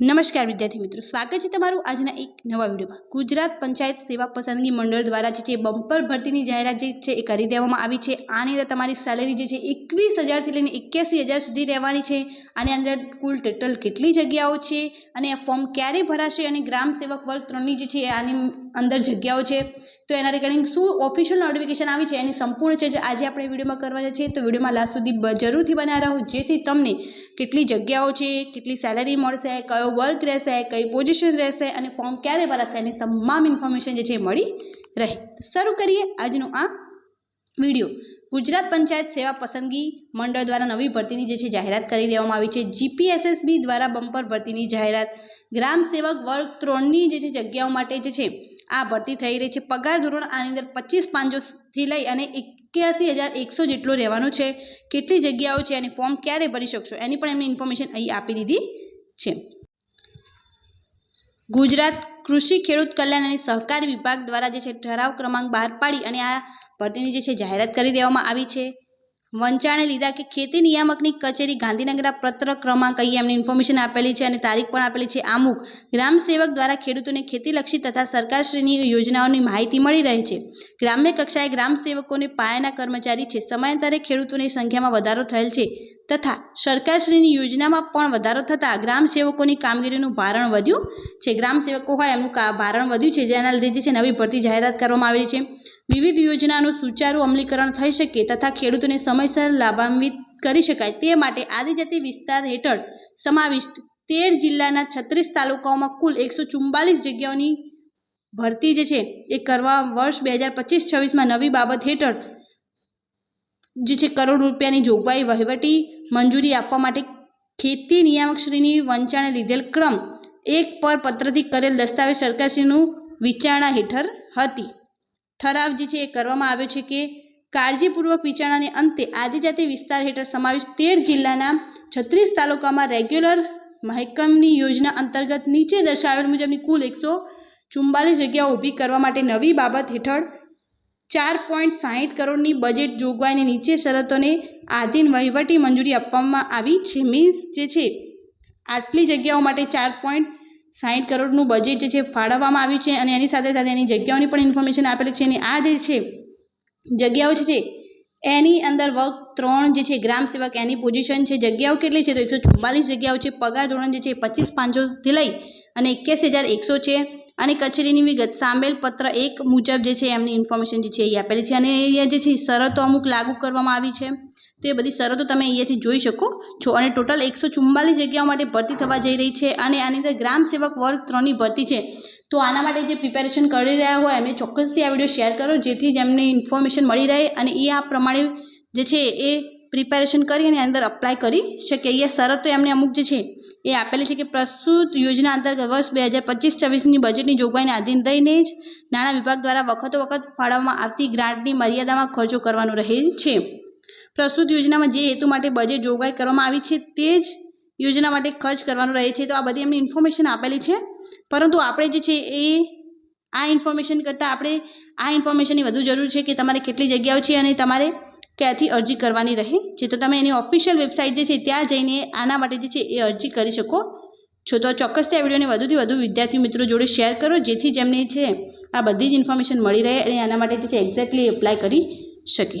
નમસ્કાર વિદ્યાર્થી મિત્રો, સ્વાગત છે તમારું આજના એક નવા વિડીયોમાં. ગુજરાત પંચાયત સેવા પસંદગી મંડળ દ્વારા જે છે બમ્પર ભરતીની જાહેરાત જે છે એ કરી દેવામાં આવી છે. આની અંદર તમારી સેલેરી જે છે એકવીસ હજારથી લઈને એક્યાસી હજાર સુધી રહેવાની છે. આની અંદર કુલ ટોટલ કેટલી જગ્યાઓ છે અને ફોર્મ ક્યારે ભરાશે અને ગ્રામ સેવક વર્ગ ત્રણની જે છે આની અંદર જગ્યાઓ છે. તો એના રિગાર્ડિંગ શું ઓફિશિયલ નોટિફિકેશન આવી છે, એની સંપૂર્ણ છે જે આજે આપણે વિડીયોમાં કરવાના છે. તો વિડીયોમાં લાસ્ટ સુધી જરૂરથી બનાવી રહો, જેથી તમને કેટલી જગ્યાઓ છે, કેટલી સેલેરી મળશે, કયો વર્ક રહેશે, કઈ પોઝિશન રહેશે અને ફોર્મ ક્યારે ભરાશે, એની તમામ ઇન્ફોર્મેશન જે છે મળી રહે. શરૂ કરીએ આજનું આ વીડિયો. ગુજરાત પંચાયત સેવા પસંદગી મંડળ દ્વારા નવી ભરતીની જે છે જાહેરાત કરી દેવામાં આવી છે. જીપીએસએસબી દ્વારા બમ્પર ભરતીની જાહેરાત. ગ્રામ સેવક વર્ગ ત્રણની જે છે જગ્યાઓ માટે જે છે, આ ભરતી થઈ રહી છે. પગાર ધોરણ આની અંદર પચીસ પાંચસોથી લઈ અને એક્યાસી હજાર એકસો જેટલો રહેવાનું છે. કેટલી જગ્યાઓ છે અને ફોર્મ ક્યારે ભરી શકશો એની પણ એમની ઇન્ફોર્મેશન અહીં આપી દીધી છે. ગુજરાત કૃષિ, ખેડૂત કલ્યાણ અને સહકાર વિભાગ દ્વારા જે છે ઠરાવ ક્રમાંક બહાર પાડી અને આ ભરતીની જે છે જાહેરાત કરી દેવામાં આવી છે. વંચાણે લીધા કે ખેતી નિયામકની કચેરી ગાંધીનગરના પત્ર ક્રમાંક અહીં એમને ઇન્ફોર્મેશન આપેલી છે અને તારીખ પણ આપેલી છે. આમુક ગ્રામ સેવક દ્વારા ખેડૂતોને ખેતીલક્ષી તથા સરકારશ્રીની યોજનાઓની માહિતી મળી રહે છે. ગ્રામ્ય કક્ષાએ ગ્રામ સેવકોને પાયાના કર્મચારી છે. સમયાંતરે ખેડૂતોની સંખ્યામાં વધારો થયેલ છે તથા સરકારશ્રીની યોજનામાં પણ વધારો થતાં ગ્રામ સેવકોની કામગીરીનું ભારણ વધ્યું છે. ગ્રામ સેવકો હોય એમનું ભારણ વધ્યું છે. જેના લીધે જે છે નવી ભરતી જાહેરાત કરવામાં આવેલી છે. વિવિધ યોજનાનું સુચારુ અમલીકરણ થઈ શકે તથા ખેડૂતોને સમયસર લાભાન્વિત કરી શકાય તે માટે આદિજાતિ વિસ્તાર હેઠળ સમાવિષ્ટ તેર જિલ્લાના છત્રીસ તાલુકાઓમાં કુલ એકસો ચુમ્બાલીસ જગ્યાઓની ભરતી જે છે એ કરવા વર્ષ બે હજાર પચીસ છવ્વીસમાં નવી બાબત હેઠળ જે છે કરોડ રૂપિયાની જોગવાઈ વહીવટી મંજૂરી આપવા માટે ખેતી નિયામકશ્રીની વંચાણે લીધેલ ક્રમ એક પર પત્રથી કરેલ દસ્તાવેજ સરકારશ્રીનું વિચારણા હેઠળ હતી. ઠરાવ જે છે એ કરવામાં આવ્યો છે કે કાળજીપૂર્વક વિચારણાને અંતે આદિજાતિ વિસ્તાર હેઠળ સમાવેશ તેર જિલ્લાના છત્રીસ તાલુકામાં રેગ્યુલર મહેકમની યોજના અંતર્ગત નીચે દર્શાવેલ મુજબની કુલ એકસો ચુમ્બાલીસ જગ્યાઓ ઊભી કરવા માટે નવી બાબત હેઠળ ચાર પોઈન્ટ સાહીઠ કરોડની બજેટ જોગવાઈને નીચે શરતોને આધીન વહીવટી મંજૂરી આપવામાં આવી છે. મીન્સ જે છે, આટલી જગ્યાઓ માટે ચાર પોઈન્ટ સાહીઠ કરોડનું બજેટ જે છે ફાળવવામાં આવ્યું છે અને એની સાથે સાથે એની જગ્યાઓની પણ ઇન્ફોર્મેશન આપેલી છે અને આ જે છે જગ્યાઓ છે એની અંદર વર્ક ત્રણ જે છે ગ્રામ સેવક એની પોઝિશન છે. જગ્યાઓ કેટલી છે તો એકસો ચુમ્માલીસ જગ્યાઓ છે. પગાર ધોરણ જે છે પચીસ પાંચસોથી લઈ અને એક્યાસી હજાર એકસો છે. અને કચેરીની વિગત સામેલ પત્ર એક મુજબ જે છે એમની ઇન્ફોર્મેશન જે છે એ આપેલી છે. અને એ જે છે શરતો અમુક લાગુ કરવામાં આવી છે. તો એ બધી શરતો તમે અહીંયાથી જોઈ શકો. છો અને ટોટલ એકસો ચુમ્માલીસ જગ્યાઓ માટે ભરતી થવા જઈ રહી છે અને આની અંદર ગ્રામ સેવક વર્ગ ત્રણની ભરતી છે. તો આના માટે જે પ્રિપેરેશન કરી રહ્યા હોય એમને ચોક્કસથી આ વીડિયો શેર કરો, જેથી જ એમને ઇન્ફોર્મેશન મળી રહે અને એ આ પ્રમાણે જે છે એ પ્રિપેરેશન કરી અને અંદર અપ્લાય કરી શકે. અહીંયા શરતો એમને અમુક જે છે એ આપેલી છે કે પ્રસ્તુત યોજના અંતર્ગત વર્ષ બે હજાર પચીસ છવ્વીસની બજેટની જોગવાઈને આધીન થઈને જ નાણાં વિભાગ દ્વારા વખતો વખત ફાળવવામાં આવતી ગ્રાન્ટની મર્યાદામાં ખર્ચો કરવાનો રહે છે. પ્રસ્તુત યોજનામાં જે હેતુ માટે બજેટ જોગવાઈ કરવામાં આવી છે તે જ યોજના માટે ખર્ચ કરવાનો રહે છે. તો આ બધી એમની ઇન્ફોર્મેશન આપેલી છે. પરંતુ આપણે જે છે એ આ ઇન્ફોર્મેશન કરતાં આપણે આ ઇન્ફોર્મેશનની વધુ જરૂર છે કે તમારે કેટલી જગ્યાઓ છે અને તમારે ક્યાંથી અરજી કરવાની રહે. છે તો તમે એની ઓફિશિયલ વેબસાઇટ જે છે ત્યાં જઈને આના માટે જે છે એ અરજી કરી શકો છો. તો ચોક્કસ આ વિડીયોને વધુથી વધુ વિદ્યાર્થી મિત્રો જોડે શેર કરો, જેથી જેમને છે આ બધી જ ઇન્ફોર્મેશન મળી રહે અને આના માટે જે છે એક્ઝેક્ટલી એપ્લાય કરી શકે.